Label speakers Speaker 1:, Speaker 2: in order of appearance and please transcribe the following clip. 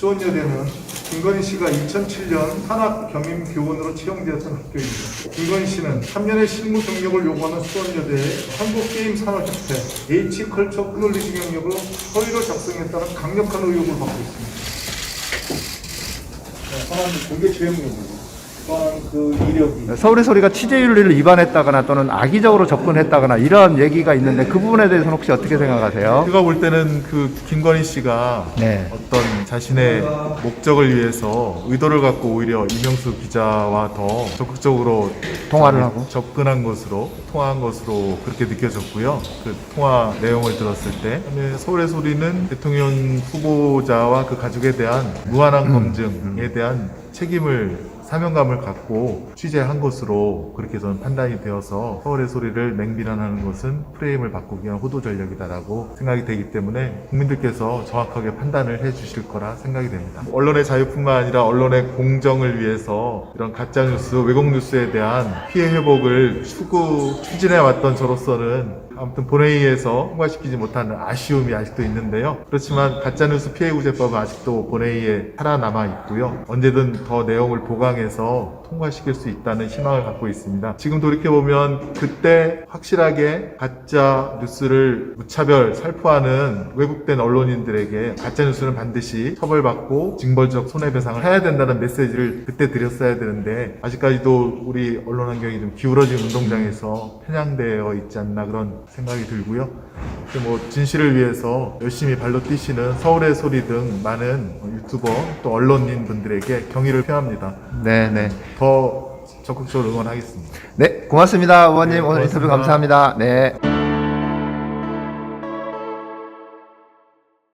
Speaker 1: 수원여대는 김건희 씨가 2007년 산학 경임 교원으로 채용되었던 학교입니다. 김건희 씨는 3년의 실무 경력을 요구하는 수원여대의 한국게임 산업협회 H컬처 knowledge 경력으로 서류를 작성했다는 강력한 의혹을 받고 있습니다. 하나는 공개 채용력이고 그 이력이
Speaker 2: 서울의 소리가 취재 윤리를 위반했다거나 또는 악의적으로 접근했다거나 이런 얘기가 있는데 그 부분에 대해서는 혹시 어떻게 생각하세요?
Speaker 3: 제가 볼 때는 그 김건희 씨가
Speaker 2: 네.
Speaker 3: 어떤 자신의 목적을 위해서 의도를 갖고 오히려 이명수 기자와 더 적극적으로
Speaker 2: 통화를 하고?
Speaker 3: 접근한 것으로 통화한 것으로 그렇게 느껴졌고요. 그 통화 내용을 들었을 때 그다음에 서울의 소리는 대통령 후보자와 그 가족에 대한 무한한
Speaker 2: 음,
Speaker 3: 검증에 대한 책임을 사명감을 갖고 취재한 것으로 그렇게 저는 판단이 되어서 서울의 소리를 맹비난하는 것은 프레임을 바꾸기 위한 호도 전략이다라고 생각이 되기 때문에 국민들께서 정확하게 판단을 해 주실 거라 생각이 됩니다. 언론의 자유뿐만 아니라 언론의 공정을 위해서 이런 가짜 뉴스, 왜곡 뉴스에 대한 피해 회복을 추구, 추진해 왔던 저로서는 아무튼 본회의에서 통과시키지 못하는 아쉬움이 아직도 있는데요. 그렇지만 가짜뉴스 피해구제법은 아직도 본회의에 살아남아 있고요. 언제든 더 내용을 보강해서 통과시킬 수 있다는 희망을 갖고 있습니다. 지금 돌이켜보면 그때 확실하게 가짜 뉴스를 무차별 살포하는 왜곡된 언론인들에게 가짜 뉴스는 반드시 처벌받고 징벌적 손해배상을 해야 된다는 메시지를 그때 드렸어야 되는데 아직까지도 우리 언론 환경이 좀 기울어진 운동장에서 편향되어 있지 않나 그런 생각이 들고요. 뭐 진실을 위해서 열심히 발로 뛰시는 서울의 소리 등 많은 유튜버 또 언론인 분들에게 경의를 표합니다.
Speaker 2: 네, 네.
Speaker 3: 더 적극적으로 응원하겠습니다.
Speaker 2: 네, 고맙습니다. 의원님.
Speaker 3: 네,
Speaker 2: 오늘 인터뷰
Speaker 3: 고맙습니다.
Speaker 2: 감사합니다. 네.